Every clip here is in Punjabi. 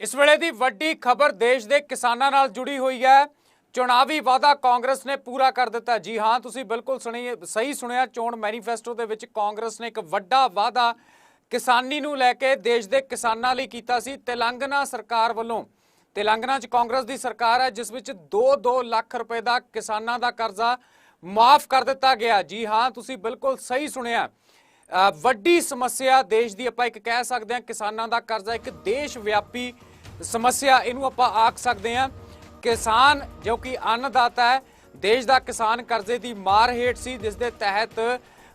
ਇਸ ਵੇਲੇ ਦੀ ਵੱਡੀ ਖਬਰ ਦੇਸ਼ ਦੇ ਕਿਸਾਨਾਂ ਨਾਲ ਜੁੜੀ ਹੋਈ ਹੈ। ਚੁਣਾਵੀ ਵਾਅਦਾ ਕਾਂਗਰਸ ਨੇ ਪੂਰਾ ਕਰ ਦਿੱਤਾ। ਜੀ ਹਾਂ, ਤੁਸੀਂ ਬਿਲਕੁਲ ਸੁਣੀ, ਸਹੀ ਸੁਣਿਆ, ਚੋਣ ਮੈਨੀਫੈਸਟੋ ਦੇ ਵਿੱਚ ਕਾਂਗਰਸ ਨੇ ਇੱਕ ਵੱਡਾ ਵਾਅਦਾ ਕਿਸਾਨੀ ਨੂੰ ਲੈ ਕੇ ਦੇਸ਼ ਦੇ ਕਿਸਾਨਾਂ ਲਈ ਕੀਤਾ ਸੀ, ਤੇਲੰਗਾਨਾ ਸਰਕਾਰ ਵੱਲੋਂ। ਤੇਲੰਗਾਨਾ 'ਚ ਕਾਂਗਰਸ ਦੀ ਸਰਕਾਰ ਹੈ, ਜਿਸ ਵਿੱਚ 2-2 ਲੱਖ ਰੁਪਏ ਦਾ ਕਿਸਾਨਾਂ ਦਾ ਕਰਜ਼ਾ ਮਾਫ ਕਰ ਦਿੱਤਾ ਗਿਆ। ਜੀ ਹਾਂ, ਤੁਸੀਂ ਬਿਲਕੁਲ ਸਹੀ ਸੁਣਿਆ। ਵੱਡੀ ਸਮੱਸਿਆ ਦੇਸ਼ ਦੀ ਆਪਾਂ ਇੱਕ ਕਹਿ ਸਕਦੇ ਹਾਂ, ਕਿਸਾਨਾਂ ਦਾ ਕਰਜ਼ਾ ਇੱਕ ਦੇਸ਼ ਵਿਆਪੀ ਸਮੱਸਿਆ ਇਹਨੂੰ ਆਪਾਂ ਆਖ ਸਕਦੇ ਹਾਂ। ਕਿਸਾਨ, ਜੋ ਕਿ ਅੰਨਦਾਤਾ ਹੈ, ਦੇਸ਼ ਦਾ ਕਿਸਾਨ ਕਰਜ਼ੇ ਦੀ ਮਾਰ ਹੇਠ ਸੀ, ਜਿਸ ਦੇ ਤਹਿਤ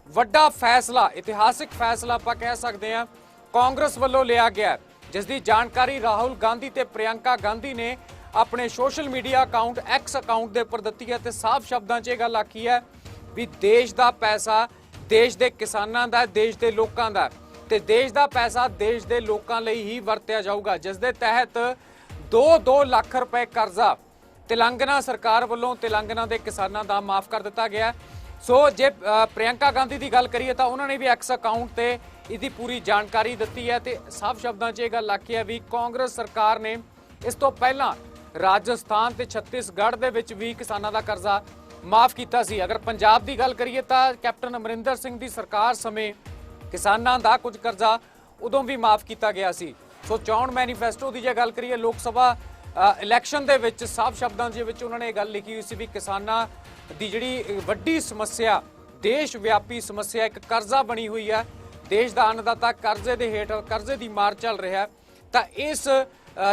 ਵੱਡਾ ਫੈਸਲਾ, ਇਤਿਹਾਸਿਕ ਫੈਸਲਾ ਆਪਾਂ ਕਹਿ ਸਕਦੇ ਹਾਂ, ਕਾਂਗਰਸ ਵੱਲੋਂ ਲਿਆ ਗਿਆ ਜਿਸ ਦੀ ਜਾਣਕਾਰੀ ਰਾਹੁਲ ਗਾਂਧੀ ਤੇ ਪ੍ਰਿਯੰਕਾ ਗਾਂਧੀ ਨੇ ਆਪਣੇ social media account X account ਦੇ ਉੱਪਰ ਦਿੱਤੀ ਹੈ ਤੇ ਸਾਫ਼ ਸ਼ਬਦਾਂ 'ਚ ਇਹ ਗੱਲ ਆਖੀ ਹੈ ਵੀ ਦੇਸ਼ ਦਾ ਪੈਸਾ ਦੇਸ਼ ਦੇ ਕਿਸਾਨਾਂ ਦਾ ਦੇਸ਼ ਦੇ ਲੋਕਾਂ ਦਾ ਤੇ ਦੇਸ਼ ਦਾ ਪੈਸਾ ਦੇਸ਼ ਦੇ ਲੋਕਾਂ ਲਈ ਹੀ ਵਰਤਿਆ ਜਾਊਗਾ ਜਿਸ ਦੇ ਤਹਿਤ 2-2 ਲੱਖ ਰੁਪਏ ਕਰਜ਼ਾ ਤੇਲੰਗਾਨਾ ਸਰਕਾਰ ਵੱਲੋਂ ਤੇਲੰਗਾਨਾ ਦੇ ਕਿਸਾਨਾਂ ਦਾ ਮਾਫ ਕਰ ਦਿੱਤਾ ਗਿਆ। ਸੋ ਜੇ ਅ, ਪ੍ਰਿਯੰਕਾ ਗਾਂਧੀ ਦੀ ਗੱਲ ਕਰੀਏ ਤਾਂ ਉਹਨਾਂ ਨੇ ਵੀ ਐਕਸ ਅਕਾਊਂਟ ਤੇ ਇਹਦੀ ਪੂਰੀ ਜਾਣਕਾਰੀ ਦਿੱਤੀ ਹੈ ਤੇ ਸਾਫ਼ ਸ਼ਬਦਾਂ 'ਚ ਇਹ ਗੱਲ ਆਖੀ ਹੈ ਵੀ ਕਾਂਗਰਸ ਸਰਕਾਰ ਨੇ ਇਸ ਤੋਂ ਪਹਿਲਾਂ ਰਾਜਸਥਾਨ ਤੇ ਛੱਤੀਸਗੜ੍ਹ ਦੇ ਵਿੱਚ ਵੀ ਕਿਸਾਨਾਂ ਦਾ ਕਰਜ਼ਾ ਮਾਫ ਕੀਤਾ ਸੀ। ਅਗਰ ਪੰਜਾਬ ਦੀ ਗੱਲ ਕਰੀਏ ਤਾਂ ਕੈਪਟਨ ਅਮਰਿੰਦਰ ਸਿੰਘ ਦੀ ਸਰਕਾਰ ਸਮੇਂ ਕਿਸਾਨਾਂ ਦਾ ਕੁਝ ਕਰਜ਼ਾ ਉਦੋਂ ਵੀ ਮਾਫ ਕੀਤਾ ਗਿਆ ਸੀ। ਸੋ ਚੋਣ ਮੈਨੀਫੈਸਟੋ ਦੀ ਜੇ ਗੱਲ ਕਰੀਏ, ਲੋਕ ਸਭਾ ਇਲੈਕਸ਼ਨ ਦੇ ਵਿੱਚ ਸਾਫ਼ ਸ਼ਬਦਾਂ ਦੇ ਵਿੱਚ ਉਹਨਾਂ ਨੇ ਇਹ ਗੱਲ ਲਿਖੀ ਹੋਈ ਸੀ ਵੀ ਕਿਸਾਨਾਂ ਦੀ ਜਿਹੜੀ ਵੱਡੀ ਸਮੱਸਿਆ, ਦੇਸ਼ ਵਿਆਪੀ ਸਮੱਸਿਆ, ਇੱਕ ਕਰਜ਼ਾ ਬਣੀ ਹੋਈ ਹੈ। ਦੇਸ਼ ਦਾ ਅੰਨਦਾਤਾ ਕਰਜ਼ੇ ਦੇ ਹੇਠ, ਕਰਜ਼ੇ ਦੀ ਮਾਰ ਚੱਲ ਰਿਹਾ ਤਾਂ ਇਸ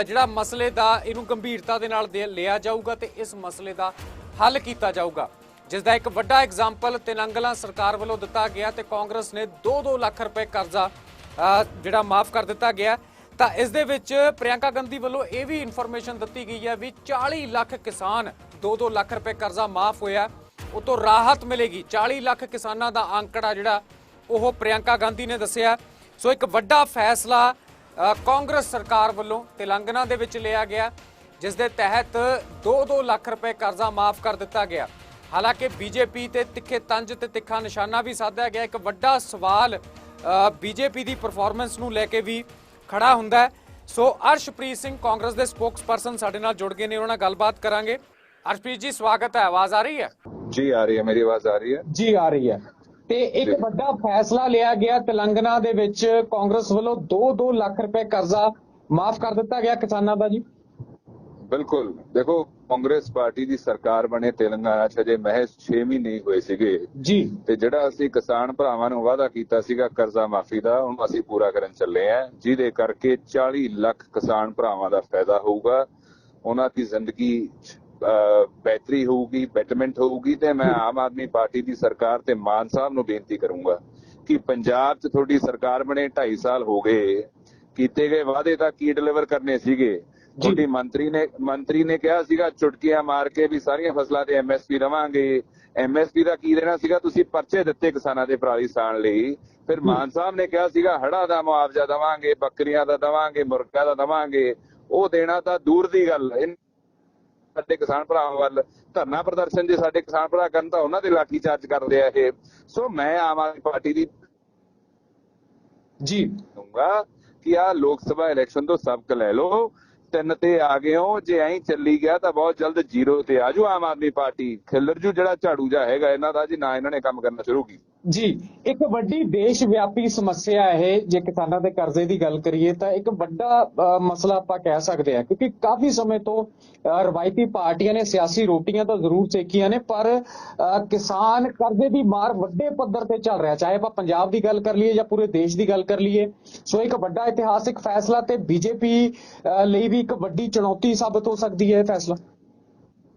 ਜਿਹੜਾ ਮਸਲੇ ਦਾ ਇਹਨੂੰ ਗੰਭੀਰਤਾ ਦੇ ਨਾਲ ਦੇ- ਲਿਆ ਜਾਊਗਾ ਤੇ ਇਸ ਮਸਲੇ ਦਾ ਹੱਲ ਕੀਤਾ ਜਾਊਗਾ। ਜਿਸ ਦਾ ਇੱਕ ਵੱਡਾ ਐਗਜ਼ਾਮਪਲ ਤੇਲੰਗਾਨਾ ਸਰਕਾਰ ਵੱਲੋਂ ਦਿੱਤਾ ਗਿਆ ਤੇ ਕਾਂਗਰਸ ਨੇ 2-2 ਲੱਖ ਰੁਪਏ ਕਰਜ਼ਾ ਜਿਹੜਾ ਮਾਫ ਕਰ ਦਿੱਤਾ ਗਿਆ। ਤਾਂ ਇਸ ਦੇ ਵਿੱਚ ਪ੍ਰਿਯੰਕਾ ਗਾਂਧੀ ਵੱਲੋਂ ਇਹ ਵੀ ਇਨਫੋਰਮੇਸ਼ਨ ਦਿੱਤੀ ਗਈ ਹੈ ਵੀ 40 ਲੱਖ ਕਿਸਾਨ 2-2 ਲੱਖ ਰੁਪਏ ਕਰਜ਼ਾ ਮਾਫ ਹੋਇਆ। ਉਹ ਤੋਂ ਰਾਹਤ ਮਿਲੇਗੀ। 40 ਲੱਖ ਕਿਸਾਨਾਂ ਦਾ ਅੰਕੜਾ ਜਿਹੜਾ, ਉਹ ਪ੍ਰਿਯੰਕਾ ਗਾਂਧੀ ਨੇ ਦੱਸਿਆ। ਸੋ ਇੱਕ ਵੱਡਾ ਫੈਸਲਾ ਕਾਂਗਰਸ ਸਰਕਾਰ ਵੱਲੋਂ ਤੇਲੰਗਾਨਾ ਦੇ ਵਿੱਚ ਲਿਆ ਗਿਆ, ਜਿਸ ਦੇ ਤਹਿਤ 2-2 ਲੱਖ ਰੁਪਏ ਕਰਜ਼ਾ ਮਾਫ ਕਰ ਦਿੱਤਾ ਗਿਆ। ਹਾਲਾਂਕਿ ਬੀਜੇਪੀ ਤੇ ਤਿੱਖੇ ਤੰਜ ਤੇ ਤਿੱਖਾ ਨਿਸ਼ਾਨਾ ਵੀ ਸਾਧਿਆ ਗਿਆ। ਇੱਕ ਵੱਡਾ ਸਵਾਲ ਬੀਜੇਪੀ ਦੀ ਪਰਫਾਰਮੈਂਸ ਨੂੰ ਲੈ ਕੇ ਵੀ ਖੜਾ ਹੁੰਦਾ ਸੋ ਅਰਸ਼ਪ੍ਰੀਤ ਸਿੰਘ ਕਾਂਗਰਸ ਦੇ ਸਪੋਕਸਪਰਸਨ ਸਾਡੇ ਨਾਲ ਜੁੜ ਗਏ ਨੇ ਉਹਨਾਂ ਨਾਲ ਗੱਲਬਾਤ ਕਰਾਂਗੇ। ਅਰਸ਼ਪ੍ਰੀਤ ਜੀ ਸਵਾਗਤ ਹੈ। ਆਵਾਜ਼ ਆ ਰਹੀ ਹੈ? ਜੀ ਆ ਰਹੀ ਹੈ। ਮੇਰੀ ਆਵਾਜ਼ ਆ ਰਹੀ ਹੈ? ਜੀ ਆ ਰਹੀ ਹੈ। ਤੇ ਇੱਕ ਵੱਡਾ ਫੈਸਲਾ ਲਿਆ ਗਿਆ ਤੇਲੰਗਾਨਾ ਦੇ ਵਿੱਚ। ਕਾਂਗਰਸ ਵੱਲੋਂ 2-2 ਲੱਖ ਰੁਪਏ ਕਰਜ਼ਾ ਮਾਫ ਕਰ ਦਿੱਤਾ ਗਿਆ ਕਿਸਾਨਾਂ ਦਾ ਜੀ। ਬਿਲਕੁਲ। ਦੇਖੋ ਕਾਂਗਰਸ ਪਾਰਟੀ ਦੀ ਸਰਕਾਰ ਬਣੇ ਤੇਲੰਗਾਨਾ 'ਚ ਅਜੇ ਮਹਿਜ਼ 6 ਮਹੀਨੇ ਹੀ ਹੋਏ ਸੀਗੇ। ਜੀ। ਤੇ ਜਿਹੜਾ ਅਸੀਂ ਕਿਸਾਨ ਭਰਾਵਾਂ ਨੂੰ ਵਾਅਦਾ ਕੀਤਾ ਸੀਗਾ ਕਰਜ਼ਾ ਮਾਫੀ ਦਾ ਉਹਨੂੰ ਅਸੀਂ ਪੂਰਾ ਕਰਨ ਚੱਲੇ ਆਂ ਜਿਹਦੇ ਕਰਕੇ 40 ਲੱਖ ਕਿਸਾਨ ਭਰਾਵਾਂ ਦਾ ਫਾਇਦਾ ਹੋਊਗਾ। ਉਹਨਾਂ ਦੀ ਜ਼ਿੰਦਗੀ ਬਿਹਤਰੀ ਹੋਊਗੀ ਬੈਟਰਮੈਂਟ ਹੋਊਗੀ ਤੇ ਮੈਂ ਆਮ ਆਦਮੀ ਪਾਰਟੀ ਦੀ ਸਰਕਾਰ ਤੇ ਮਾਨ ਸਾਹਿਬ ਨੂੰ ਬੇਨਤੀ ਕਰੂੰਗਾ ਕਿ ਪੰਜਾਬ 'ਚ ਤੁਹਾਡੀ ਸਰਕਾਰ ਬਣੇ 2.5 ਸਾਲ ਹੋ ਗਏ ਕੀਤੇ ਗਏ ਵਾਅਦੇ ਤਾਂ ਕੀ ਡਿਲੀਵਰ ਕਰਨੇ ਸੀਗੇ? ਤੁਹਾਡੀ ਮੰਤਰੀ ਨੇ ਮੰਤਰੀ ਨੇ ਕਿਹਾ ਸੀਗਾ ਚੁਟਕੀਆਂ ਮਾਰ ਕੇ ਵੀ ਸਾਰੀਆਂ ਫਸਲਾਂ ਤੇ ਐਮਐਸਪੀ ਦਵਾਂਗੇ ਐਮਐਸਪੀ ਦਾ ਕੀ ਦੇਣਾ ਸੀਗਾ? ਤੁਸੀਂ ਪਰਚੇ ਦਿੱਤੇ ਕਿਸਾਨਾਂ ਦੇ ਪਰਾਲੀ ਸਾਣ ਲਈ। ਫਿਰ ਮਾਨ ਸਾਹਿਬ ਨੇ ਕਿਹਾ ਸੀਗਾ ਹੜਾ ਦਾ ਮੁਆਵਜ਼ਾ ਦਵਾਂਗੇ ਬੱਕਰੀਆਂ ਦਾ ਦਵਾਂਗੇ ਮੁਰਗਾ ਦਾ ਦਵਾਂਗੇ। ਉਹ ਦੇਣਾ ਤਾਂ ਦੂਰ ਦੀ ਗੱਲ ਸਾਡੇ ਕਿਸਾਨ ਭਰਾਵਾਂ ਵੱਲ ਧਰਨਾ ਪ੍ਰਦਰਸ਼ਨ ਜੇ ਸਾਡੇ ਕਿਸਾਨ ਭਰਾ ਕਰਨ ਤਾਂ ਉਹਨਾਂ ਦੇ ਲਾਠੀ ਚਾਰਜ ਕਰਦੇ ਆ ਇਹ। ਸੋ ਮੈਂ ਆਮ ਆਦਮੀ ਪਾਰਟੀ ਦੀ ਜੀ। ਦੂੰਗਾ ਕਿ ਆ ਲੋਕ ਸਭਾ ਇਲੈਕਸ਼ਨ ਤੋਂ ਸਬਕ ਲੈ ਲਓ। ਤਿੰਨ ਤੇ ਆ ਗਏ ਹੋ, ਜੇ ਐਂ ਚੱਲੀ ਗਿਆ ਤਾਂ ਬਹੁਤ ਜਲਦ ਜ਼ੀਰੋ ਤੇ ਆਜੂ ਆਮ ਆਦਮੀ ਪਾਰਟੀ। ਖਿਲਰਜੂ ਜਿਹੜਾ ਝਾੜੂ ਜਾ ਹੈਗਾ ਇਹਨਾਂ ਦਾ, ਜੀ ਨਾ ਇਹਨਾਂ ਨੇ ਕੰਮ ਕਰਨਾ ਸ਼ੁਰੂ ਕੀਤਾ। ਜੀ, ਇੱਕ ਵੱਡੀ ਦੇਸ਼ ਵਿਆਪੀ ਸਮੱਸਿਆ ਇਹ, ਜੇ ਕਿਸਾਨਾਂ ਦੇ ਕਰਜ਼ੇ ਦੀ ਗੱਲ ਕਰੀਏ ਤਾਂ ਇੱਕ ਵੱਡਾ ਮਸਲਾ ਆਪਾਂ ਕਹਿ ਸਕਦੇ ਹਾਂ, ਕਿਉਂਕਿ ਕਾਫੀ ਸਮੇਂ ਤੋਂ ਰਵਾਇਤੀ ਪਾਰਟੀਆਂ ਨੇ ਸਿਆਸੀ ਰੋਟੀਆਂ ਤਾਂ ਜ਼ਰੂਰ ਸੇਕੀਆਂ ਨੇ, ਪਰ ਕਿਸਾਨ ਕਰਜ਼ੇ ਦੀ ਮਾਰ ਵੱਡੇ ਪੱਧਰ ਤੇ ਚੱਲ ਰਿਹਾ, ਚਾਹੇ ਆਪਾਂ ਪੰਜਾਬ ਦੀ ਗੱਲ ਕਰ ਲਈਏ ਜਾਂ ਪੂਰੇ ਦੇਸ਼ ਦੀ ਗੱਲ ਕਰ ਲਈਏ। ਸੋ ਇੱਕ ਵੱਡਾ ਇਤਿਹਾਸਿਕ ਫੈਸਲਾ ਤੇ ਬੀਜੇਪੀ ਲਈ ਵੀ ਇੱਕ ਵੱਡੀ ਚੁਣੌਤੀ ਸਾਬਤ ਹੋ ਸਕਦੀ ਹੈ ਇਹ ਫੈਸਲਾ?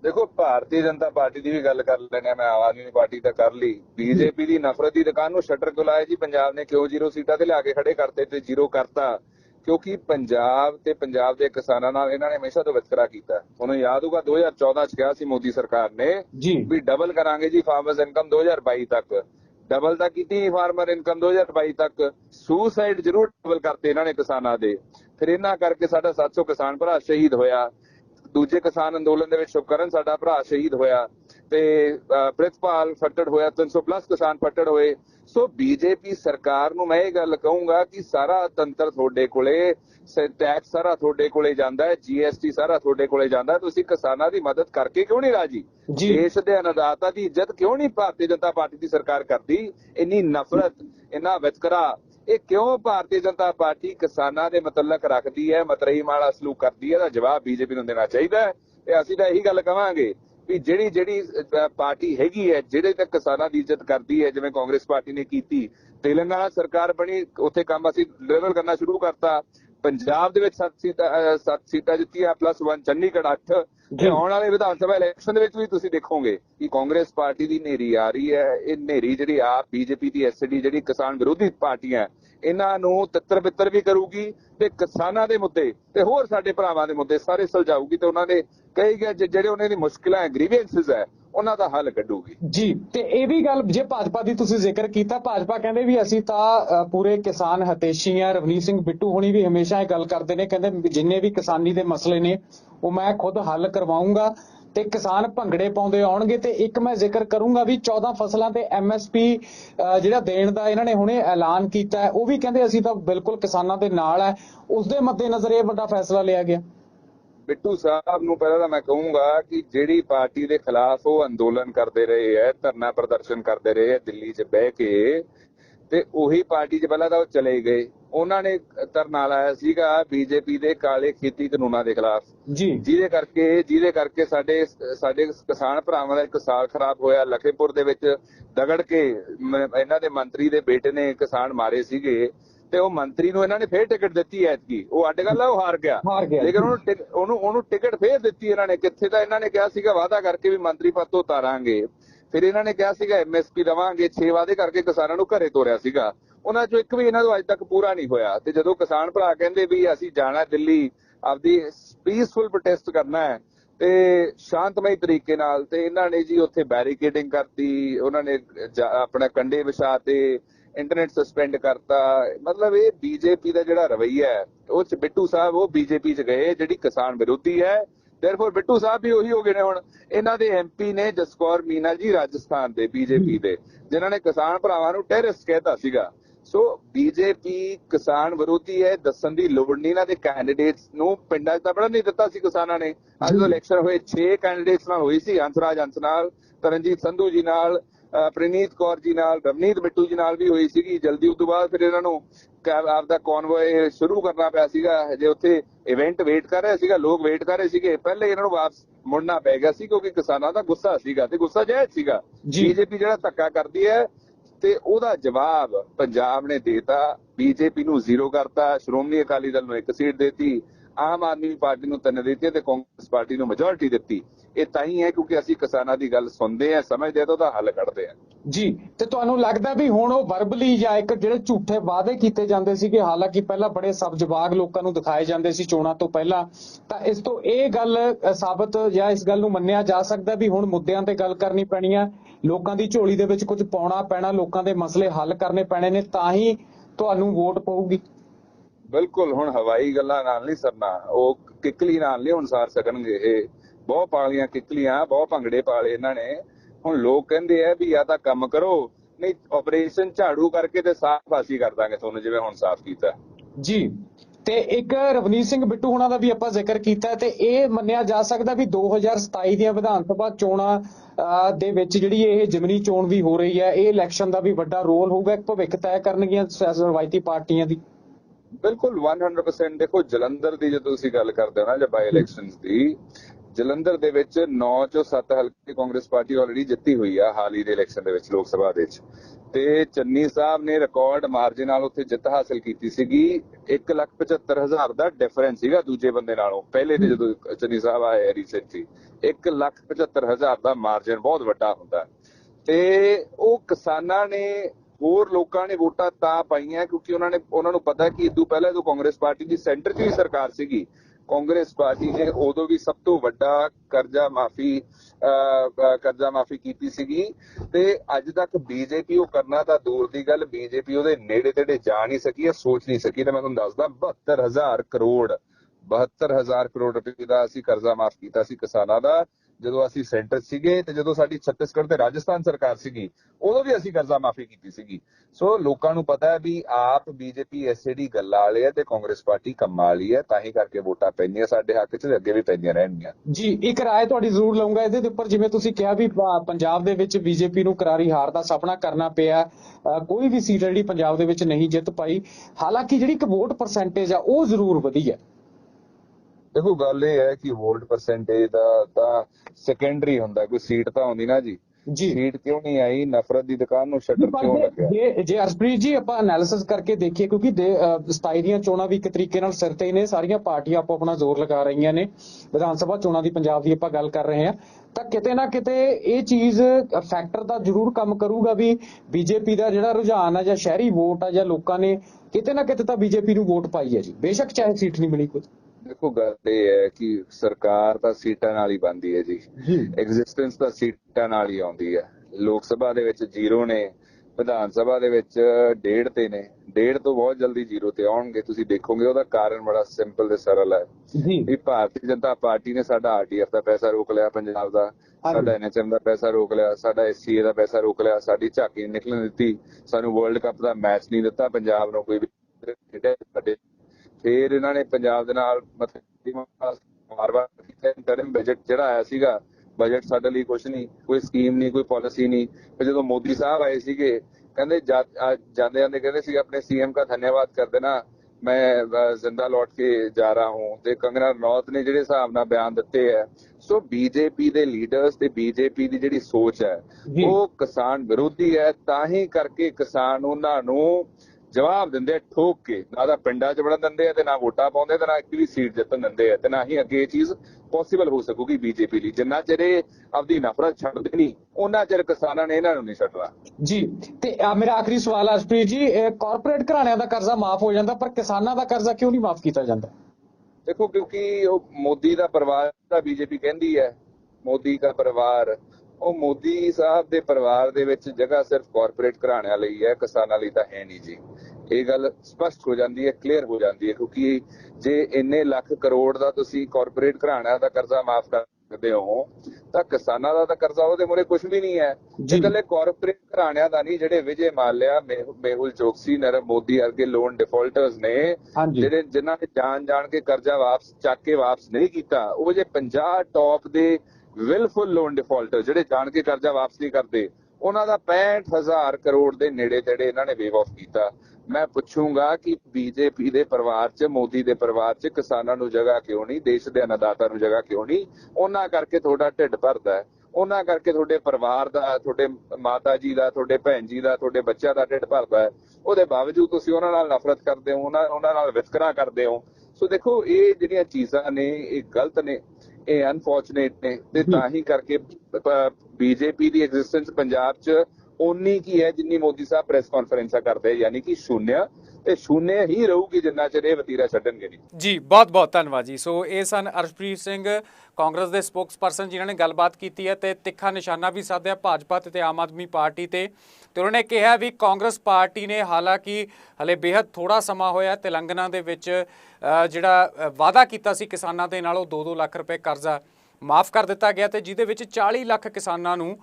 ਦੇਖੋ ਭਾਰਤੀ ਜਨਤਾ ਪਾਰਟੀ ਦੀ ਵੀ ਗੱਲ ਕਰ ਲੈਣੇ ਮੈਂ ਆਮ ਆਦਮੀ ਪਾਰਟੀ ਤਾਂ ਕਰ ਲਈ। ਬੀਜੇਪੀ ਦੀ ਨਫ਼ਰਤ ਦੀ ਦੁਕਾਨ ਨੂੰ ਸ਼ਟਰ ਕਿਉਂ ਲਾਇਆ ਜੀ? ਪੰਜਾਬ ਨੇ ਕਿਉਂ ਜ਼ੀਰੋ ਸੀਟਾਂ ਤੇ ਲਿਆ ਕੇ ਖੜੇ ਕਰਤੇ ਤੇ ਜ਼ੀਰੋ ਕਰਤਾ? ਕਿਉਂਕਿ ਪੰਜਾਬ ਤੇ ਪੰਜਾਬ ਦੇ ਕਿਸਾਨਾਂ ਨਾਲ ਇਹਨਾਂ ਨੇ ਹਮੇਸ਼ਾ ਤੋਂ ਵਿਤਕਰਾ ਕੀਤਾ। ਤੁਹਾਨੂੰ ਯਾਦ ਹੋਊਗਾ 2014 ਚ ਕਿਹਾ ਸੀ ਮੋਦੀ ਸਰਕਾਰ ਨੇ ਵੀ ਡਬਲ ਕਰਾਂਗੇ ਜੀ ਫਾਰਮਰਸ ਇਨਕਮ 2022 ਤੱਕ। ਡਬਲ ਤਾਂ ਕੀਤੀ ਫਾਰਮਰ ਇਨਕਮ 2022 ਤੱਕ। ਸੁਸਾਈਡ ਜ਼ਰੂਰ ਡਬਲ ਕਰਤੇ ਇਹਨਾਂ ਨੇ ਕਿਸਾਨਾਂ ਦੇ। ਫਿਰ ਇਹਨਾਂ ਕਰਕੇ ਸਾਡਾ 700 ਕਿਸਾਨ ਭਰਾ ਸ਼ਹੀਦ ਹੋਇਆ। ਦੂਜੇ ਕਿਸਾਨ ਅੰਦੋਲਨ ਦੇ ਵਿੱਚ ਸ਼ੁਕਰਨ ਸਾਡਾ ਭਰਾ ਸ਼ਹੀਦ ਹੋਇਆ ਤੇ ਪ੍ਰਿਤਪਾਲ ਫੱਟੜ ਹੋਇਆ 300 ਪਲੱਸ ਕਿਸਾਨ ਫੱਟੜ ਹੋਏ। ਸੋ ਬੀਜੇਪੀ ਸਰਕਾਰ ਨੂੰ ਮੈਂ ਇਹ ਗੱਲ ਕਹੂੰਗਾ ਕਿ ਸਾਰਾ ਤੰਤਰ ਤੁਹਾਡੇ ਕੋਲੇ ਟੈਕਸ ਸਾਰਾ ਤੁਹਾਡੇ ਕੋਲੇ ਜਾਂਦਾ ਹੈ ਜੀਐਸਟੀ ਸਾਰਾ ਤੁਹਾਡੇ ਕੋਲੇ ਜਾਂਦਾ ਤੁਸੀਂ ਕਿਸਾਨਾਂ ਦੀ ਮਦਦ ਕਰਕੇ ਕਿਉਂ ਨਹੀਂ ਰਾਜੀ। ਦੇਸ਼ ਦੇ ਅਨਦਾਤਾ ਦੀ ਇੱਜ਼ਤ ਕਿਉਂ ਨਹੀਂ ਭਾਰਤੀ ਜਨਤਾ ਪਾਰਟੀ ਦੀ ਸਰਕਾਰ ਕਰਦੀ? ਇੰਨੀ ਨਫ਼ਰਤ ਇੰਨਾ ਵਿਤਕਰਾ ਇਹ ਕਿਉਂ ਭਾਰਤੀ ਜਨਤਾ ਪਾਰਟੀ ਕਿਸਾਨਾਂ ਦੇ ਮਤਲਕ ਰੱਖਦੀ ਹੈ, ਮਤਰਈ ਵਾਲਾ ਸਲੂਕ ਕਰਦੀ ਹੈ? ਦਾ ਜਵਾਬ ਬੀਜੇਪੀ ਨੂੰ ਦੇਣਾ ਚਾਹੀਦਾ ਹੈ। ਤੇ ਅਸੀਂ ਤਾਂ ਇਹੀ ਗੱਲ ਕਵਾਂਗੇ ਵੀ ਜਿਹੜੀ ਜਿਹੜੀ ਪਾਰਟੀ ਹੈਗੀ ਹੈ ਜਿਹੜੇ ਤੱਕ ਕਿਸਾਨਾਂ ਦੀ ਇੱਜ਼ਤ ਕਰਦੀ ਹੈ, ਜਿਵੇਂ ਕਾਂਗਰਸ ਪਾਰਟੀ ਨੇ ਕੀਤੀ, ਤੇਲੰਗਾਨਾ ਸਰਕਾਰ ਬਣੀ, ਉੱਥੇ ਕੰਮ ਅਸੀਂ ਡਿਲੀਵਰ ਕਰਨਾ ਸ਼ੁਰੂ ਕਰਤਾ। ਪੰਜਾਬ ਦੇ ਵਿੱਚ ਸੱਤ ਸੀਟਾਂ ਸੱਤ ਸੀਟਾਂ ਜਿੱਤੀਆਂ ਪਲੱਸ 1 ਚੰਡੀਗੜ੍ਹ 8 ਜੀ। ਤੇ ਆਉਣ ਵਾਲੇ ਵਿਧਾਨ ਸਭਾ ਇਲੈਕਸ਼ਨ ਦੇ ਵਿੱਚ ਵੀ ਤੁਸੀਂ ਦੇਖੋਗੇ ਕਿ ਕਾਂਗਰਸ ਪਾਰਟੀ ਦੀ ਨੇਰੀ ਆ ਰਹੀ ਹੈ ਇਹ ਨੇਰੀ ਜਿਹੜੀ ਆਪ ਬੀਜੇਪੀ ਦੀ ਐਸਡੀ ਜਿਹੜੀ ਕਿਸਾਨ ਵਿਰੋਧੀ ਪਾਰਟੀਆਂ ਇਹਨਾਂ ਨੂੰ ਤਿੱਤਰ ਬਿੱਤਰ ਵੀ ਕਰੂਗੀ ਤੇ ਕਿਸਾਨਾਂ ਦੇ ਮੁੱਦੇ ਤੇ ਹੋਰ ਸਾਡੇ ਭਰਾਵਾਂ ਦੇ ਮੁੱਦੇ ਸਾਰੇ ਸੁਲਝਾਊਗੀ ਤੇ ਉਹਨਾਂ ਦੇ ਕਈ ਗਏ ਜਿਹੜੇ ਉਹਨਾਂ ਦੀ ਮੁਸ਼ਕਲਾਂ ਗ੍ਰੀਵੈਂਸਸ ਹੈ ਉਹਨਾਂ ਦਾ ਹੱਲ ਕੱਢੂਗੀ। ਜੀ, ਤੇ ਇਹ ਵੀ ਗੱਲ ਜੇ ਭਾਜਪਾ ਦੀ ਤੁਸੀਂ ਜ਼ਿਕਰ ਕੀਤਾ, ਭਾਜਪਾ ਕਹਿੰਦੇ ਵੀ ਅਸੀਂ ਤਾਂ ਪੂਰੇ ਕਿਸਾਨ ਹਤੇਸ਼ੀ ਆ, ਰਵਨੀਤ ਸਿੰਘ ਬਿੱਟੂ ਹੁਣੀ ਵੀ ਹਮੇਸ਼ਾ ਇਹ ਗੱਲ ਕਰਦੇ ਨੇ, ਕਹਿੰਦੇ ਜਿੰਨੇ ਵੀ ਕਿਸਾਨੀ ਦੇ ਮਸਲੇ ਨੇ, ਉਹ ਮੈਂ ਖੁਦ ਹੱਲ ਕਰਵਾਉਂਗਾ ਤੇ ਕਿਸਾਨ ਭੰਗੜੇ ਪਾਉਂਦੇ ਆਉਣਗੇ ਤੇ ਇੱਕ ਮੈਂ ਜ਼ਿਕਰ ਕਰੂੰਗਾ ਵੀ 14 ਫਸਲਾਂ ਤੇ ਐਮਐਸਪੀ ਜਿਹੜਾ ਦੇਣ ਦਾ ਇਹਨਾਂ ਨੇ ਹੁਣੇ ਐਲਾਨ ਕੀਤਾ ਹੈ, ਉਹ ਵੀ ਕਹਿੰਦੇ ਅਸੀਂ ਤਾਂ ਬਿਲਕੁਲ ਕਿਸਾਨਾਂ ਦੇ ਨਾਲ ਹੈ ਉਸ ਦੇ ਮੱਦੇਨਜ਼ਰ ਇਹ ਵੱਡਾ ਫੈਸਲਾ ਲਿਆ ਗਿਆ। ਬਿੱਟੂ ਸਾਹਿਬ ਨੂੰ ਪਹਿਲਾਂ ਤਾਂ ਮੈਂ ਕਹੂੰਗਾ ਕਿ ਜਿਹੜੀ ਪਾਰਟੀ ਦੇ ਖਿਲਾਫ ਉਹ ਅੰਦੋਲਨ ਕਰਦੇ ਰਹੇ ਹੈ ਧਰਨਾ ਪ੍ਰਦਰਸ਼ਨ ਕਰਦੇ ਰਹੇ ਹੈ ਦਿੱਲੀ 'ਚ ਬਹਿ ਕੇ ਤੇ ਉਹੀ ਪਾਰਟੀ 'ਚ ਪਹਿਲਾਂ ਤਾਂ ਉਹ ਚਲੇ ਗਏ। ਉਹਨਾਂ ਨੇ ਧਰਨਾ ਲਾਇਆ ਸੀਗਾ ਬੀਜੇਪੀ ਦੇ ਕਾਲੇ ਖੇਤੀ ਕਾਨੂੰਨਾਂ ਦੇ ਖਿਲਾਫ। ਜੀ। ਜਿਹਦੇ ਕਰਕੇ ਜਿਹਦੇ ਕਰਕੇ ਸਾਡੇ ਸਾਡੇ ਕਿਸਾਨ ਭਰਾਵਾਂ ਦਾ ਇੱਕ ਸਾਲ ਖਰਾਬ ਹੋਇਆ। ਲਖੇਪੁਰ ਦੇ ਵਿੱਚ ਦਗੜ ਕੇ ਇਹਨਾਂ ਦੇ ਮੰਤਰੀ ਦੇ ਬੇਟੇ ਨੇ ਕਿਸਾਨ ਮਾਰੇ ਸੀਗੇ। ਤੇ ਉਹ ਮੰਤਰੀ ਨੂੰ ਇਹਨਾਂ ਨੇ ਫੇਰ ਟਿਕਟ ਦਿੱਤੀ ਐਤਕੀ। ਉਹ ਅੱਡ ਗੱਲ ਆ ਉਹ ਹਾਰ ਗਿਆ। ਲੇਕਿਨ ਉਹਨੂੰ ਉਹਨੂੰ ਉਹਨੂੰ ਟਿਕਟ ਫੇਰ ਦਿੱਤੀ ਇਹਨਾਂ ਨੇ। ਕਿੱਥੇ ਤਾਂ ਇਹਨਾਂ ਨੇ ਕਿਹਾ ਸੀਗਾ ਵਾਅਦਾ ਕਰਕੇ ਵੀ ਮੰਤਰੀ ਪਦ ਤੋਂ ਉਤਾਰਾਂਗੇ। ਫਿਰ ਇਹਨਾਂ ਨੇ ਕਿਹਾ ਸੀਗਾ ਐਮਐਸਪੀ ਦਵਾਂਗੇ 6 ਵਾਅਦੇ ਕਰਕੇ ਕਿਸਾਨਾਂ ਨੂੰ ਘਰੇ ਤੋਰਿਆ ਸੀਗਾ। ਉਹਨਾਂ ਚੋਂ ਇੱਕ ਵੀ ਇਹਨਾਂ ਤੋਂ ਅੱਜ ਤੱਕ ਪੂਰਾ ਨਹੀਂ ਹੋਇਆ। ਤੇ ਜਦੋਂ ਕਿਸਾਨ ਭਰਾ ਕਹਿੰਦੇ ਵੀ ਅਸੀਂ ਜਾਣਾ ਦਿੱਲੀ ਆਪਦੀ ਪੀਸਫੁਲ ਪ੍ਰੋਟੈਸਟ ਕਰਨਾ ਹੈ ਤੇ ਸ਼ਾਂਤਮਈ ਤਰੀਕੇ ਨਾਲ ਤੇ ਇਹਨਾਂ ਨੇ ਜੀ ਉੱਥੇ ਬੈਰੀਕੇਡਿੰਗ ਕਰਤੀ ਉਹਨਾਂ ਨੇ ਆਪਣਾ ਕੰਡੇ ਵਿਛਾ ਤੇ ਇੰਟਰਨੈਟ ਸਸਪੈਂਡ ਕਰਤਾ। ਮਤਲਬ ਇਹ ਬੀਜੇਪੀ ਦਾ ਜਿਹੜਾ ਰਵਈਆ ਹੈ ਉਹ ਚ ਬਿੱਟੂ ਸਾਹਿਬ ਉਹ ਬੀਜੇਪੀ ਚ ਗਏ ਜਿਹੜੀ ਕਿਸਾਨ ਵਿਰੋਧੀ ਹੈ। ਦੇਰਫੋਰ ਬਿੱਟੂ ਸਾਹਿਬ ਵੀ ਉਹੀ ਹੋ ਗਏ ਨੇ ਹੁਣ। ਇਹਨਾਂ ਦੇ ਐਮਪੀ ਨੇ ਜਸਕੌਰ ਮੀਨਾ ਜੀ ਰਾਜਸਥਾਨ ਦੇ ਬੀਜੇਪੀ ਦੇ ਜਿਨ੍ਹਾਂ ਨੇ ਕਿਸਾਨ ਭਰਾਵਾਂ ਨੂੰ ਟੈਰਰਿਸਟ ਕਹਿਤਾ ਸੀਗਾ। ਸੋ ਬੀਜੇਪੀ ਕਿਸਾਨ ਵਿਰੋਧੀ ਹੈ ਦੱਸਣ ਦੀ ਲੋੜ ਨਹੀਂ। ਇਹਨਾਂ ਦੇ ਕੈਂਡੀਡੇਟਸ ਨੂੰ ਪਿੰਡਾਂ 'ਚ ਤਾਂ ਬੜਾ ਨਹੀਂ ਦਿੱਤਾ ਸੀ ਕਿਸਾਨਾਂ ਨੇ। ਅੱਜ ਜਦੋਂ ਇਲੈਕਸ਼ਨ ਹੋਏ 6 ਕੈਂਡੀਡੇਟਸ ਨਾਲ ਹੋਈ ਸੀ ਹੰਸਰਾਜ ਹੰਸ ਨਾਲ ਤਰਨਜੀਤ ਸੰਧੂ ਜੀ ਨਾਲ ਪ੍ਰਨੀਤ ਕੌਰ ਜੀ ਨਾਲ ਰਵਨੀਤ ਬਿੱਟੂ ਜੀ ਨਾਲ ਵੀ ਹੋਈ ਸੀਗੀ। ਜਲਦੀ ਉਸ ਤੋਂ ਬਾਅਦ ਫਿਰ ਇਹਨਾਂ ਨੂੰ ਆਪਦਾ ਕਨਵੋਏ ਸ਼ੁਰੂ ਕਰਨਾ ਪਿਆ ਸੀਗਾ। ਜੇ ਉੱਥੇ ਇਵੈਂਟ ਵੇਟ ਕਰ ਰਿਹਾ ਸੀਗਾ। ਲੋਕ ਵੇਟ ਕਰ ਰਹੇ ਸੀਗੇ। ਪਹਿਲੇ ਇਹਨਾਂ ਨੂੰ ਵਾਪਸ ਮੁੜਨਾ ਪੈ ਗਿਆ ਸੀ ਕਿਉਂਕਿ ਕਿਸਾਨਾਂ ਦਾ ਗੁੱਸਾ ਸੀਗਾ ਤੇ ਗੁੱਸਾ ਜਾਇਜ਼ ਸੀਗਾ। ਬੀਜੇਪੀ ਜਿਹੜਾ ਧੱਕਾ ਕਰਦੀ ਹੈ ਤੇ ਉਹਦਾ ਜਵਾਬ ਪੰਜਾਬ ਨੇ ਦੇਤਾ। ਬੀਜੇਪੀ ਨੂੰ ਜ਼ੀਰੋ ਕਰਤਾ। ਸ਼੍ਰੋਮਣੀ ਅਕਾਲੀ ਦਲ ਨੂੰ ਇੱਕ ਸੀਟ ਦਿੱਤੀ। ਆਮ ਆਦਮੀ ਪਾਰਟੀ ਨੂੰ ਤਿੰਨ ਦਿੱਤੀ ਤੇ ਕਾਂਗਰਸ ਪਾਰਟੀ ਨੂੰ ਮੈਜੋਰਿਟੀ ਦਿੱਤੀ। ਇਹ ਤਾਂ ਹੀ ਹੈ ਕਿਉਂਕਿ ਅਸੀਂ ਕਿਸਾਨਾਂ ਦੀ ਗੱਲ ਸੁਣਦੇ ਆ ਸਮਝਦੇ ਆ ਤਾਂ ਉਹਦਾ ਹੱਲ ਕੱਢਦੇ ਆ ਜੀ ਤੇ ਤੁਹਾਨੂੰ ਲੱਗਦਾ ਵੀ ਹੁਣ ਉਹ ਵਰਬਲੀ ਜਾਂ ਇੱਕ ਜਿਹੜੇ ਝੂਠੇ ਵਾਅਦੇ ਕੀਤੇ ਜਾਂਦੇ ਸੀਗੇ ਹਾਲਾਂਕਿ ਪਹਿਲਾਂ ਬੜੇ ਸਬਜਵਾਗ ਲੋਕਾਂ ਨੂੰ ਦਿਖਾਏ ਜਾਂਦੇ ਸੀ ਚੋਣਾਂ ਤੋਂ ਪਹਿਲਾਂ ਤਾਂ ਇਸ ਤੋਂ ਇਹ ਗੱਲ ਸਾਬਤ ਜਾਂ ਇਸ ਗੱਲ ਨੂੰ ਮੰਨਿਆ ਜਾ ਸਕਦਾ ਵੀ ਹੁਣ ਮੁੱਦਿਆਂ ਤੇ ਗੱਲ ਕਰਨੀ ਪੈਣੀ ਆ ਲੋਕਾਂ ਦੀ ਝੋਲੀ ਦੇ ਵਿੱਚ ਕੁਝ ਪਾਉਣਾ ਪੈਣਾ ਲੋਕਾਂ ਦੇ ਮਸਲੇ ਹੱਲ ਕਰਨੇ ਪੈਣੇ ਨੇ ਤਾਂ ਹੀ ਤੁਹਾਨੂੰ ਵੋਟ ਪਊਗੀ। ਬਿਲਕੁਲ ਹੁਣ ਹਵਾਈ ਗੱਲਾਂ ਨਾਲ ਨਹੀਂ ਸਰਨਾ ਉਹ ਕਿੱਕਲੀ ਨਾਲ ਨਹੀਂ ਹੁਣ ਸਾਰ ਸਕਣਗੇ ਇਹ ਬਹੁਤ ਪਾਲੀਆਂ ਕਿੱਕਲੀਆਂ ਬਹੁਤ ਭੰਗੜੇ ਪਾਲੇ ਇਹਨਾਂ ਨੇ। ਹੁਣ ਲੋਕ ਕਹਿੰਦੇ ਆ ਵੀ ਜਾਂ ਤਾਂ ਕੰਮ ਕਰੋ ਨਹੀਂ ਆਪਰੇਸ਼ਨ ਝਾੜੂ ਕਰਕੇ ਤੇ ਸਾਫ਼ ਫਾਸੀ ਕਰ ਦਾਂਗੇ ਤੁਹਾਨੂੰ ਜਿਵੇਂ ਹੁਣ ਸਾਫ਼ ਕੀਤਾ। ਜੀ ਤੇ ਇੱਕ ਰਵਨੀਤ ਸਿੰਘ ਬਿੱਟੂ ਹੁਣਾਂ ਦਾ ਵੀ ਆਪਾਂ ਜ਼ਿਕਰ ਕੀਤਾ ਤੇ ਇਹ ਮੰਨਿਆ ਜਾ ਸਕਦਾ ਵੀ 2027 ਦੀਆਂ ਵਿਧਾਨ ਸਭਾ ਚੋਣਾਂ ਦੇ ਵਿੱਚ ਜਿਹੜੀ ਇਹ ਜਿਮਨੀ ਚੋਣ ਵੀ ਹੋ ਰਹੀ ਹੈ ਇਹ ਇਲੈਕਸ਼ਨ ਦਾ ਵੀ ਵੱਡਾ ਰੋਲ ਹੋਊਗਾ ਇੱਕ ਭਵਿੱਖ ਤੈਅ ਕਰਨਗੀਆਂ ਰਵਾਇਤੀ ਪਾਰਟੀਆਂ ਦੀ। ਬਿਲਕੁਲ 100% ਦੇਖੋ ਜਲੰਧਰ ਦੀ ਜਦੋਂ ਤੁਸੀਂ ਗੱਲ ਕਰਦੇ ਹੋ ਨਾ ਜਾਂ ਬਾਈ ਇਲੈਕਸ਼ਨਸ ਦੀ ਜਲੰਧਰ ਦੇ ਵਿੱਚ 9 ਚੋਂ 7 ਹਲਕੇ ਕਾਂਗਰਸ ਪਾਰਟੀ ਆਲਰੇਡੀ ਜਿੱਤੀ ਹੋਈ ਆ ਹਾਲ ਹੀ ਦੇ ਇਲੈਕਸ਼ਨ ਦੇ ਵਿੱਚ, ਲੋਕ ਸਭਾ ਦੇ ਵਿੱਚ। ਤੇ ਚੰਨੀ ਸਾਹਿਬ ਨੇ ਰਿਕਾਰਡ ਮਾਰਜਨ ਨਾਲ ਉੱਥੇ ਜਿੱਤ ਹਾਸਲ ਕੀਤੀ ਸੀਗੀ। 175000 ਦਾ ਡਿਫਰੈਂਸ ਸੀਗਾ ਦੂਜੇ ਬੰਦੇ ਨਾਲੋਂ। ਪਹਿਲੇ ਤੇ ਜਦੋਂ ਚੰਨੀ ਸਾਹਿਬ ਆਏ ਰੀਸੈਂਟਲੀ 175000 ਦਾ ਮਾਰਜਨ ਬਹੁਤ ਵੱਡਾ ਹੁੰਦਾ। ਤੇ ਉਹ ਕਿਸਾਨਾਂ ਨੇ, ਹੋਰ ਲੋਕਾਂ ਨੇ ਵੋਟਾਂ ਤਾਂ ਪਾਈਆਂ ਕਿਉਂਕਿ ਉਹਨਾਂ ਨੇ, ਉਹਨਾਂ ਨੂੰ ਪਤਾ ਕਿ ਇਦੋਂ ਪਹਿਲਾਂ ਜਦੋਂ ਕਾਂਗਰਸ ਪਾਰਟੀ ਦੀ ਸੈਂਟਰ 'ਚ ਵੀ ਸਰਕਾਰ ਸੀਗੀ ਕਾਂਗਰਸ ਪਾਰਟੀ ਨੇ ਉਦੋਂ ਵੀ ਸਭ ਤੋਂ ਵੱਡਾ ਕਰਜ਼ਾ ਮਾਫੀ ਕਰਜ਼ਾ ਮਾਫੀ ਕੀਤੀ ਸੀਗੀ ਤੇ ਅੱਜ ਤੱਕ ਬੀਜੇਪੀ ਉਹ ਕਰਨਾ ਤਾਂ ਦੂਰ ਦੀ ਗੱਲ, ਬੀਜੇਪੀ ਉਹਦੇ ਨੇੜੇ ਤੇੜੇ ਜਾ ਨਹੀਂ ਸਕੀ ਜਾਂ ਸੋਚ ਨਹੀਂ ਸਕੀ। ਤੇ ਮੈਂ ਤੁਹਾਨੂੰ ਦੱਸਦਾ 72000 ਕਰੋੜ 72000 ਕਰੋੜ ਰੁਪਏ ਦਾ ਅਸੀਂ ਕਰਜ਼ਾ ਮਾਫ ਕੀਤਾ ਸੀ ਕਿਸਾਨਾਂ ਦਾ। ਜਦੋਂ ਅਸੀਂ ਸੈਂਟਰ ਸੀਗੇ ਤੇ ਜਦੋਂ ਸਾਡੀ ਛੱਤੀਸਗੜ੍ਹ ਤੇ ਰਾਜਸਥਾਨ ਸਰਕਾਰ ਸੀਗੀ, ਉਦੋਂ ਵੀ ਅਸੀਂ ਕਰਜ਼ਾ ਮਾਫੀ ਕੀਤੀ ਸੀਗੀ। ਸੋ ਲੋਕਾਂ ਨੂੰ ਪਤਾ ਹੈ ਵੀ ਆਪ ਬੀਜੇਪੀ ਐਸਏਡੀ ਗੱਲਾਂ ਵਾਲੇ ਹੈ ਤੇ ਕਾਂਗਰਸ ਪਾਰਟੀ ਕੰਮਾਂ ਵਾਲੀ ਹੈ ਤਾਂ ਹੀ ਕਰਕੇ ਵੋਟਾਂ ਪੈਂਦੀਆਂ ਸਾਡੇ ਹੱਕ 'ਚ ਤੇ ਅੱਗੇ ਵੀ ਪੈਂਦੀਆਂ ਰਹਿਣਗੀਆਂ। ਜੀ, ਇੱਕ ਰਾਏ ਤੁਹਾਡੀ ਜ਼ਰੂਰ ਲਵਾਂਗਾ ਇਹਦੇ ਦੇ ਉੱਪਰ ਜਿਵੇਂ ਤੁਸੀਂ ਕਿਹਾ ਵੀ ਪੰਜਾਬ ਦੇ ਵਿੱਚ ਬੀਜੇਪੀ ਨੂੰ ਕਰਾਰੀ ਹਾਰ ਦਾ ਸਾਹਮਣਾ ਕਰਨਾ ਪਿਆ ਕੋਈ ਵੀ ਸੀਟ ਜਿਹੜੀ ਪੰਜਾਬ ਦੇ ਵਿੱਚ ਨਹੀਂ ਜਿੱਤ ਪਾਈ, ਹਾਲਾਂਕਿ ਜਿਹੜੀ ਇੱਕ ਵੋਟ ਪਰਸੈਂਟੇਜ ਆ, ਉਹ ਜ਼ਰੂਰ ਵਧੀ ਹੈ। ਦੇਖੋ ਗੱਲ ਇਹ ਹੈ ਕਿ ਵੋਟ ਪਰਸੈਂਟੇਜ ਦਾ ਤਾਂ ਸੈਕੰਡਰੀ ਹੁੰਦਾ ਕੋਈ ਸੀਟ ਤਾਂ ਆਉਂਦੀ ਨਾ ਜੀ। ਜੀ। ਸੀਟ ਕਿਉਂ ਨਹੀਂ ਆਈ? ਨਫ਼ਰਤ ਦੀ ਦੁਕਾਨ ਨੂੰ ਸ਼ਟਰ ਕਿਉਂ ਲੱਗਿਆ? ਜੇ ਜੇ ਅਰਸ਼ਪ੍ਰੀਤ ਜੀ ਆਪਾਂ ਐਨਾਲਿਸਿਸ ਕਰਕੇ ਦੇਖੀਏ ਕਿਉਂਕਿ ਦੇ- ਅ, 27 ਦੀਆਂ ਚੋਣਾਂ ਵੀ ਇੱਕ ਤਰੀਕੇ ਨਾਲ ਸਿਰ ਤੇ ਹੀ ਨੇ। ਸਾਰੀਆਂ ਪਾਰਟੀਆਂ ਆਪੋ ਆਪਣਾ ਜ਼ੋਰ ਲਗਾ ਰਹੀਆਂ ਨੇ। ਵਿਧਾਨ ਸਭਾ ਚੋਣਾਂ ਦੀ ਪੰਜਾਬ ਦੀ ਆਪਾਂ ਗੱਲ ਕਰ ਰਹੇ ਹਾਂ। ਤਾਂ ਕਿਤੇ ਨਾ ਕਿਤੇ ਇਹ ਚੀਜ਼ ਫੈਕਟਰ ਦਾ ਜ਼ਰੂਰ ਕੰਮ ਕਰੂਗਾ ਵੀ ਬੀਜੇਪੀ ਦਾ ਜਿਹੜਾ ਰੁਝਾਨ ਆ ਜਾਂ ਸ਼ਹਿਰੀ ਵੋਟ ਆ ਜਾਂ ਲੋਕਾਂ ਨੇ ਕਿਤੇ ਨਾ ਕਿਤੇ ਤਾਂ ਬੀਜੇਪੀ ਨੂੰ ਵੋਟ ਪਾਈ ਹੈ ਜੀ। ਬੇਸ਼ੱਕ ਚਾਹੇ ਸੀਟ ਨਹੀਂ ਮਿਲੀ ਕੋਈ। ਦੇਖੋ ਗੱਲ ਇਹ ਹੈ ਕਿ ਸਰਕਾਰ ਤਾਂ ਸੀਟਾਂ ਨਾਲ ਹੀ ਬਣਦੀ ਹੈ ਜੀ। ਐਗਜ਼ਿਸਟੈਂਸ ਤਾਂ ਸੀਟਾਂ ਨਾਲ ਹੀ ਆਉਂਦੀ ਹੈ। ਲੋਕ ਸਭਾ ਦੇ ਵਿੱਚ ਜ਼ੀਰੋ ਨੇ ਵਿਧਾਨ ਸਭਾ ਦੇ ਵਿੱਚ ਡੇਢ ਤੇ ਨੇ। ਡੇਢ ਤੋਂ ਬਹੁਤ ਜਲਦੀ ਜ਼ੀਰੋ ਤੇ ਆਉਣਗੇ ਤੁਸੀਂ ਦੇਖੋਗੇ ਉਹਦਾ ਕਾਰਨ ਬੜਾ ਸਿੰਪਲ ਤੇ ਸਰਲ ਹੈ। ਜੀ। ਵੀ ਭਾਰਤੀ ਜਨਤਾ ਪਾਰਟੀ ਨੇ ਸਾਡਾ ਆਰਡੀਐਫ ਦਾ ਪੈਸਾ ਰੋਕ ਲਿਆ ਪੰਜਾਬ ਦਾ ਸਾਡਾ ਐਨਐਚਐਮ ਦਾ ਪੈਸਾ ਰੋਕ ਲਿਆ ਸਾਡਾ ਐਸਸੀਏ ਦਾ ਪੈਸਾ ਰੋਕ ਲਿਆ ਸਾਡੀ ਝਾਕੀ ਨਿਕਲਣ ਦਿੱਤੀ ਸਾਨੂੰ ਵਰਲਡ ਕੱਪ ਦਾ ਮੈਚ ਨਹੀਂ ਦਿੱਤਾ ਪੰਜਾਬ ਨੂੰ ਕੋਈ ਵੀ ਸਾਡੇ ਫਿਰ ਇਹਨਾਂ ਨੇ ਪੰਜਾਬ ਦੇ ਨਾਲ ਮਤਲਬ ਵਾਰ-ਵਾਰ ਕੀਤਾ ਇੰਟਰਮ ਬਜਟ ਜਿਹੜਾ ਆਇਆ ਸੀਗਾ ਬਜਟ ਸਾਡੇ ਲਈ ਕੁਝ ਨਹੀਂ ਕੋਈ ਸਕੀਮ ਨਹੀਂ ਕੋਈ ਪਾਲਿਸੀ ਨਹੀਂ ਫਿਰ ਜਦੋਂ ਮੋਦੀ ਸਾਹਿਬ ਆਏ ਸੀਗੇ ਕਹਿੰਦੇ ਜਾਂਦੇ ਜਾਂਦੇ ਕਹਿੰਦੇ ਸੀ ਆਪਣੇ ਸੀਐਮ ਦਾ ਧੰਨਵਾਦ ਕਰ ਦੇਣਾ ਮੈਂ ਜ਼ਿੰਦਾ ਲौट ਕੇ ਜਾ ਰਹਾ ਹੂੰ ਤੇ ਕੰਗਨਾ ਰਣੌਤ ਨੇ ਜਿਹੜੇ ਹਿਸਾਬ ਨਾਲ ਬਿਆਨ ਦਿੱਤੇ ਹੈ ਸੋ ਬੀਜੇਪੀ ਦੇ ਲੀਡਰਸ ਤੇ ਬੀਜੇਪੀ ਦੀ ਜਿਹੜੀ ਸੋਚ ਹੈ। ਉਹ ਕਿਸਾਨ ਵਿਰੋਧੀ ਹੈ ਤਾਂ ਹੀ ਕਰਕੇ ਕਿਸਾਨ ਉਹਨਾਂ ਨੂੰ ਜਵਾਬ ਦਿੰਦੇ ਠੋਕ ਕੇ। ਨਾ ਤਾਂ ਪਿੰਡਾਂ 'ਚ ਵੜਨ ਦਿੰਦੇ ਆ ਤੇ ਨਾ ਵੋਟਾਂ ਪਾਉਂਦੇ ਤੇ ਨਾ ਇੱਕ ਵੀ ਸੀਟ ਜਿੱਤਣ ਦਿੰਦੇ ਆ ਤੇ ਨਾ ਹੀ ਅੱਗੇ ਇਹ ਚੀਜ਼ ਪੋਸੀਬਲ ਹੋ ਸਕੂਗੀ ਬੀਜੇਪੀ ਲਈ। ਜਿੰਨਾ ਚਿਰ ਇਹ ਆਪਦੀ ਨਫ਼ਰਤ ਛੱਡਦੇ ਨਹੀਂ ਉਹਨਾਂ ਚਿਰ ਕਿਸਾਨਾਂ ਨੇ ਇਹਨਾਂ ਨੂੰ ਨਹੀਂ ਛੱਡਣਾ। ਜੀ ਤੇ ਆ ਮੇਰਾ ਆਖਰੀ ਸਵਾਲ ਹੈ ਅਰਸ਼ਪ੍ਰੀਤ ਜੀ ਕਾਰਪੋਰੇਟ ਘਰਾਣਿਆਂ ਦਾ ਕਰਜ਼ਾ ਮਾਫ ਹੋ ਜਾਂਦਾ ਪਰ ਕਿਸਾਨਾਂ ਦਾ ਕਰਜ਼ਾ ਕਿਉਂ ਨਹੀਂ ਮਾਫ ਕੀਤਾ ਜਾਂਦਾ? ਦੇਖੋ ਕਿਉਂਕਿ ਉਹ ਮੋਦੀ ਦਾ ਪਰਿਵਾਰ ਦਾ ਬੀਜੇਪੀ ਕਹਿੰਦੀ ਹੈ। ਮੋਦੀ ਦਾ ਪਰਿਵਾਰ ਉਹ ਮੋਦੀ ਸਾਹਿਬ ਦੇ ਪਰਿਵਾਰ ਦੇ ਵਿੱਚ ਜਗ੍ਹਾ ਸਿਰਫ ਕਾਰਪੋਰੇਟ ਘਰਾਣਿਆਂ ਲਈ ਹੈ ਕਿਸਾਨਾਂ ਲਈ ਤਾਂ ਹੈ ਨਹੀਂ ਜੀ। ਇਹ ਗੱਲ ਸਪਸ਼ਟ ਹੋ ਜਾਂਦੀ ਹੈ ਕਲੀਅਰ ਹੋ ਜਾਂਦੀ ਹੈ ਕਿਉਂਕਿ ਜੇ ਇੰਨੇ ਲੱਖ ਕਰੋੜ ਦਾ ਤੁਸੀਂ ਕਾਰਪੋਰੇਟ ਘਰਾਣਿਆਂ ਦਾ ਕਰਜ਼ਾ ਮਾਫ ਕਰਦੇ ਹੋ ਤਾਂ ਕਿਸਾਨਾਂ ਦਾ ਤਾਂ ਕਰਜ਼ਾ ਉਹਦੇ ਮੂਹਰੇ ਕੁਝ ਵੀ ਨਹੀਂ ਹੈ। ਜੀ। ਜੇ ਇਕੱਲੇ ਕਾਰਪੋਰੇਟ ਘਰਾਣਿਆਂ ਦਾ ਨਹੀਂ ਜਿਹੜੇ ਵਿਜੇ ਮਾਲਿਆ ਮੇਹੁ- ਮੇਹੁਲ ਚੋਕਸੀ ਨਰਮ ਮੋਦੀ ਵਰਗੇ ਲੋਨ ਡਿਫਾਲਟਰਸ ਨੇ ਜਿਹੜੇ ਜਿਨ੍ਹਾਂ ਨੇ ਜਾਣ ਜਾਣ ਕੇ ਕਰਜ਼ਾ ਵਾਪਸ ਚੱਕ ਕੇ ਵਾਪਸ ਨਹੀਂ ਕੀਤਾ ਉਹ ਜੇ 50 ਟੌਪ ਦੇ ਵਿਲਫੁਲ ਲੋਨ ਡਿਫਾਲਟਰ ਜਿਹੜੇ ਜਾਣ ਕੇ ਕਰਜ਼ਾ ਵਾਪਸ ਨਹੀਂ ਕਰਦੇ ਉਹਨਾਂ ਦਾ 65000 ਕਰੋੜ ਦੇ ਨੇੜੇ ਤੇੜੇ ਇਹਨਾਂ ਨੇ ਵੇਵ ਆਫ ਕੀਤਾ। ਮੈਂ ਪੁੱਛੂੰਗਾ ਕਿ ਬੀਜੇਪੀ ਦੇ ਪਰਿਵਾਰ 'ਚ ਮੋਦੀ ਦੇ ਪਰਿਵਾਰ 'ਚ ਕਿਸਾਨਾਂ ਨੂੰ ਜਗ੍ਹਾ ਕਿਉਂ ਨਹੀਂ ਦੇਸ਼ ਦੇ ਅਨਦਾਤਾ ਨੂੰ ਜਗ੍ਹਾ ਕਿਉਂ ਨਹੀਂ? ਉਹਨਾਂ ਕਰਕੇ ਤੁਹਾਡਾ ਢਿੱਡ ਭਰਦਾ ਹੈ। ਉਹਨਾਂ ਕਰਕੇ ਤੁਹਾਡੇ ਪਰਿਵਾਰ ਦਾ ਤੁਹਾਡੇ ਮਾਤਾ ਜੀ ਦਾ ਤੁਹਾਡੇ ਭੈਣ ਜੀ ਦਾ ਤੁਹਾਡੇ ਬੱਚਿਆਂ ਦਾ ਢਿੱਡ ਭਰਦਾ ਹੈ। ਉਹਦੇ ਬਾਵਜੂਦ ਤੁਸੀਂ ਉਹਨਾਂ ਨਾਲ ਨਫ਼ਰਤ ਕਰਦੇ ਹੋ ਉਹਨਾਂ ਉਹਨਾਂ ਨਾਲ ਵਿਤਕਰਾ ਕਰਦੇ ਹੋ। ਸੋ ਦੇਖੋ ਇਹ ਜਿਹੜੀਆਂ ਚੀਜ਼ਾਂ ਨੇ ਇਹ ਗਲਤ ਨੇ ਇਹ ਅਨਫੋਰਚੂਨੇਟ ਨੇ। ਤੇ ਤਾਂ ਹੀ ਕਰਕੇ ਬੀਜੇਪੀ ਦੀ ਐਗਜ਼ਿਸਟੈਂਸ ਪੰਜਾਬ 'ਚ ਓਨੀ ਕੀ ਹੈ ਜਿੰਨੀ ਮੋਦੀ ਸਾਹਿਬ ਪ੍ਰੈਸ ਕਾਨਫਰੰਸਾਂ ਕਰਦੇ, ਯਾਨੀ ਕਿ ਸ਼ੂਨਿਆ, ਤੇ ਸ਼ੂਨਿਆ ਹੀ ਰਹੂਗੀ ਜਿੰਨਾ ਚਿਰ ਇਹ ਵਤੀਰਾ ਛੱਡਣਗੇ ਨਹੀਂ। ਜੀ, ਬਹੁਤ ਬਹੁਤ ਧੰਨਵਾਦ ਜੀ। ਸੋ ਇਹ ਸਨ ਅਰਸ਼ਪ੍ਰੀਤ ਸਿੰਘ, ਕਾਂਗਰਸ ਦੇ ਸਪੋਕਸਪਰਸਨ ਜਿਨ੍ਹਾਂ ਨੇ ਗੱਲਬਾਤ ਕੀਤੀ ਹੈ ਤੇ ਤਿੱਖਾ ਨਿਸ਼ਾਨਾ ਵੀ ਸਾਧਿਆ ਭਾਜਪਾ ਤੇ ਆਮ ਆਦਮੀ ਪਾਰਟੀ ਤੇ। ਤੇ ਉਹਨਾਂ ਨੇ ਕਿਹਾ ਵੀ ਕਾਂਗਰਸ ਪਾਰਟੀ ਨੇ ਹਾਲਾਂਕਿ ਹਲੇ ਬੇहद ਥੋੜਾ ਸਮਾਂ ਹੋਇਆ, ਤੇਲੰਗਨਾ ਦੇ ਵਿੱਚ ਜਿਹੜਾ ਵਾਅਦਾ ਕੀਤਾ ਸੀ ਕਿਸਾਨਾਂ ਦੇ ਨਾਲ, ਉਹ 2-2 ਲੱਖ ਰੁਪਏ ਕਰਜ਼ਾ ਮਾਫ ਕਰ ਦਿੱਤਾ ਗਿਆ ਤੇ ਜਿਹਦੇ ਵਿੱਚ 40 ਲੱਖ ਕਿਸਾਨਾਂ ਨੂੰ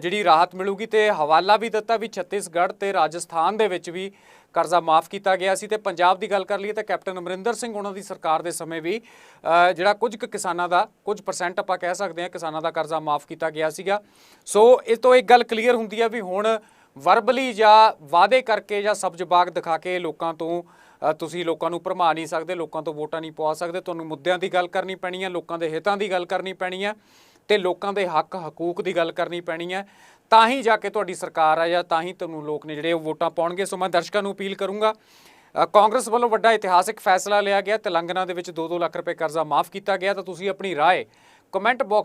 ਜਿਹੜੀ ਰਾਹਤ ਮਿਲੂਗੀ ਤੇ ਹਵਾਲਾ ਵੀ ਦਿੱਤਾ ਵੀ ਛੱਤੀਸਗੜ੍ਹ ਤੇ ਰਾਜਸਥਾਨ ਦੇ ਵਿੱਚ ਵੀ ਕਰਜ਼ਾ ਮਾਫ ਕੀਤਾ ਗਿਆ ਸੀ ਤੇ ਪੰਜਾਬ ਦੀ ਗੱਲ ਕਰ ਲਈਏ ਤਾਂ ਕੈਪਟਨ ਅਮਰਿੰਦਰ ਸਿੰਘ ਉਹਨਾਂ ਦੀ ਸਰਕਾਰ ਦੇ ਸਮੇਂ ਵੀ ਜਿਹੜਾ ਕੁਝ ਕੁ ਕਿਸਾਨਾਂ ਦਾ, ਕੁਝ ਪਰਸੈਂਟ ਆਪਾਂ ਕਹਿ ਸਕਦੇ ਹਾਂ ਕਿਸਾਨਾਂ ਦਾ ਕਰਜ਼ਾ ਮਾਫ ਕੀਤਾ ਗਿਆ ਸੀਗਾ। ਸੋ ਇਸ ਤੋਂ ਇੱਕ ਗੱਲ ਕਲੀਅਰ ਹੁੰਦੀ ਹੈ ਵੀ ਹੁਣ ਵਰਬਲੀ ਜਾਂ ਵਾਅਦੇ ਕਰਕੇ ਜਾਂ ਸਬਜ਼ ਬਾਗ ਦਿਖਾ ਕੇ ਲੋਕਾਂ ਤੋਂ ਤੁਸੀਂ ਲੋਕਾਂ ਨੂੰ ਭਰਮਾ ਨਹੀਂ ਸਕਦੇ, ਲੋਕਾਂ ਤੋਂ ਵੋਟਾਂ ਨਹੀਂ ਪਵਾ ਸਕਦੇ, ਤੁਹਾਨੂੰ ਮੁੱਦਿਆਂ ਦੀ ਗੱਲ ਕਰਨੀ ਪੈਣੀ ਹੈ, ਲੋਕਾਂ ਦੇ ਹਿੱਤਾਂ ਦੀ ਗੱਲ ਕਰਨੀ ਪੈਣੀ ਹੈ ਤੇ ਲੋਕਾਂ ਦੇ ਹੱਕ, ਹਕੂਕ ਦੀ ਗੱਲ ਕਰਨੀ ਪੈਣੀ ਹੈ। ਤਾਂ ਹੀ ਜਾ ਕੇ ਤੁਹਾਡੀ ਸਰਕਾਰ ਆ ਜਾਂ ਤਾਂ ਹੀ ਤੁਹਾਨੂੰ ਲੋਕ ਨੇ ਜਿਹੜੇ ਉਹ ਵੋਟਾਂ ਪਾਉਣਗੇ। ਸੋ ਮੈਂ ਦਰਸ਼ਕਾਂ ਨੂੰ ਅਪੀਲ ਕਰੂੰਗਾ ਕਾਂਗਰਸ ਵੱਲੋਂ ਵੱਡਾ ਇਤਿਹਾਸਿਕ ਫੈਸਲਾ ਲਿਆ ਗਿਆ। ਤੇਲੰਗਾਨਾ ਦੇ ਵਿੱਚ 2-2 ਲੱਖ ਰੁਪਏ ਕਰਜ਼ਾ ਮਾਫ ਕੀਤਾ ਗਿਆ। ਤਾਂ ਤੁਸੀਂ ਆਪਣੀ ਰਾਏ ਕਮੈਂਟ ਬਾਕਸ